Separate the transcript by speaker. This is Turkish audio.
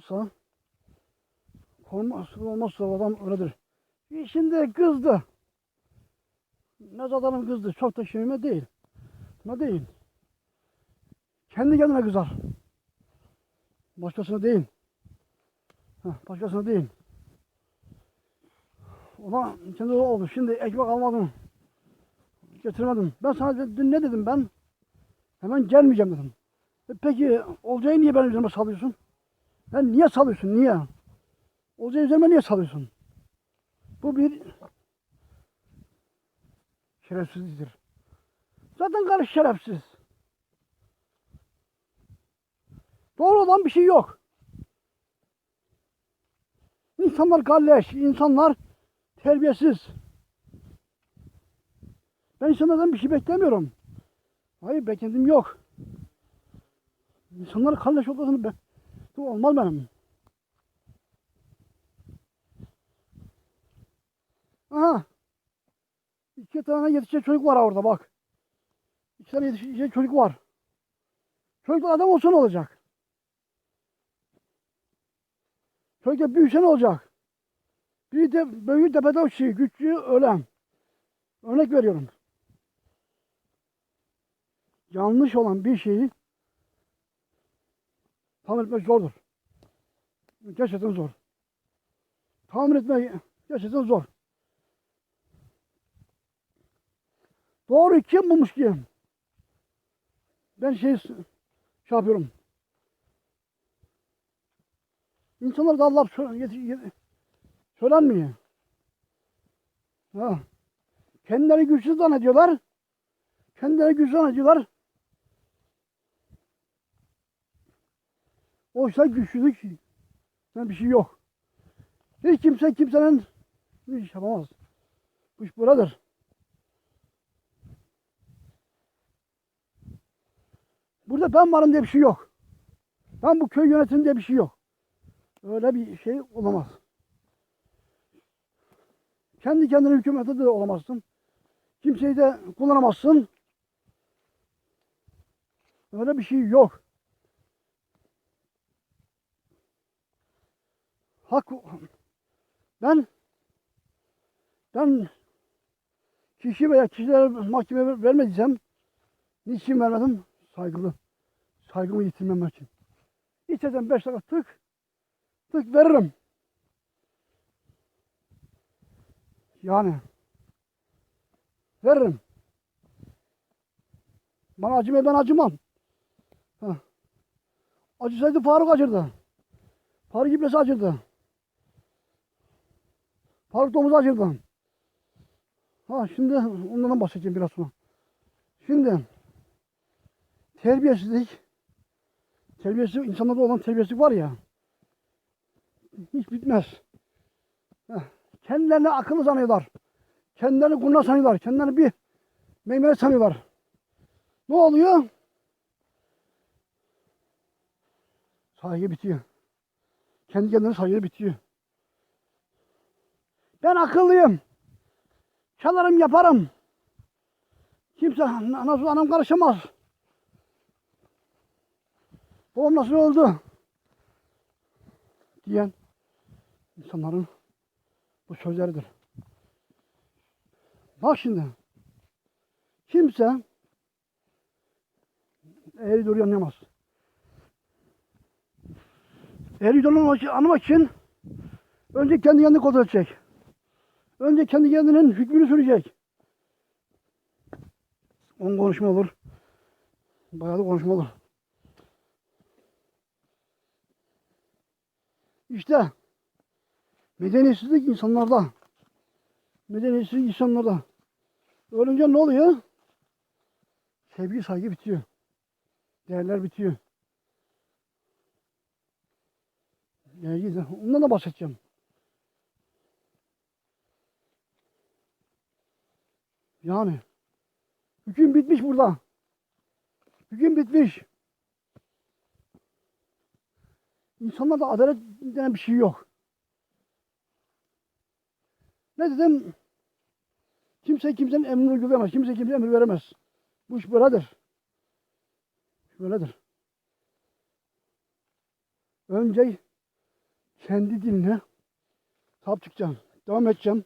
Speaker 1: olsa korunması olmazsa adam öyledir. Şimdi kızdı. Nezat Hanım kızdı. Çok da şeyime değil. Buna değil. Kendi kendine kızar. Başkasına değil. Heh, başkasına değil. Ona kendi oldu. Şimdi ekmek almadım. Getirmedim. Ben sana dün ne dedim ben? Hemen gelmeyeceğim dedim. E peki olacağı niye benim üzerime salıyorsun? Ben niye salıyorsun? Niye? Olacağı üzerime niye salıyorsun? Bu bir şerefsizliktir. Zaten karı şerefsiz. Doğru olan bir şey yok. İnsanlar kalleş, insanlar terbiyesiz. Ben insanlardan bir şey beklemiyorum. Hayır beklentim yok. İnsanlar kalleş olmasını be. Bu olmaz benim. Aha. İki tane yetişecek çocuk var orada bak. İki tane yetişecek çocuk var. Çocuklar adam olsa ne olacak? Çocuklar büyüse ne olacak? Bir de büyük tepede uçuyor, güçlü ölen. Örnek veriyorum. Yanlış olan bir şeyi tamir etmek zordur. Gerçekten zor. Tamir etmek gerçekten zor. Doğru kim bulmuş ki? Ben şey, şey yapıyorum. İnsanlar da Allah söylenmiyor. Ha. Kendileri güçsüz zannediyorlar. Kendileri güçsüz zannediyorlar. Oysa güçlülük yani bir şey yok. Hiç kimse kimsenin bir iş yapamaz. Bu iş böyledir. Burada ben varım diye bir şey yok. Ben bu köy yönetim diye bir şey yok. Öyle bir şey olamaz. Kendi kendine hükümete de olamazsın. Kimseyi de kullanamazsın. Öyle bir şey yok. Hak ben ben kişi veya kişilere mahkeme vermediysem niçin vermedim? Saygılı. Saygımı yitirmemek için. İçeriden beş dakika tık tık veririm. Yani veririm. Bana acımıyor ben acımam. Heh. Acısaydı Faruk acırdı. Faruk iblisi acırdı. Faruk domuz acırdı. Ha şimdi ondan bahsedeceğim biraz sonra. Şimdi terbiyesizlik terbiyesizlik insanlarda olan terbiyesizlik var ya hiç bitmez. Heh. Kendilerini akıllı sanıyorlar. Kendilerini kurnaz sanıyorlar. Kendilerini bir meymenet sanıyorlar. Ne oluyor? Saygı bitiyor. Kendi kendine saygı bitiyor. Ben akıllıyım. Çalarım yaparım. Kimse anası anam karışamaz. Babam nasıl oldu? Diyen insanların bu sözleridir. Bak şimdi. Kimse eğri doğru anlayamaz. Eğri doğru anlamak için önce kendi kendini kontrol edecek. Önce kendi kendinin hükmünü sürecek. On konuşma olur. Bayağı da konuşma olur. İşte medeniyetsizlik insanlarda. Medeniyetsizlik insanlarda. Ölünce ne oluyor? Sevgi saygı bitiyor. Değerler bitiyor. Yani ondan da bahsedeceğim. Yani hüküm bitmiş burada. Hüküm bitmiş. İnsanlarda adalet denen bir şey yok. Ne dedim? Kimse kimsenin emrine uygulayamaz. Kimse kimseye emir veremez. Bu iş böyledir. Böyledir. Önce kendi diline sahip çıkacağım. Devam edeceğim.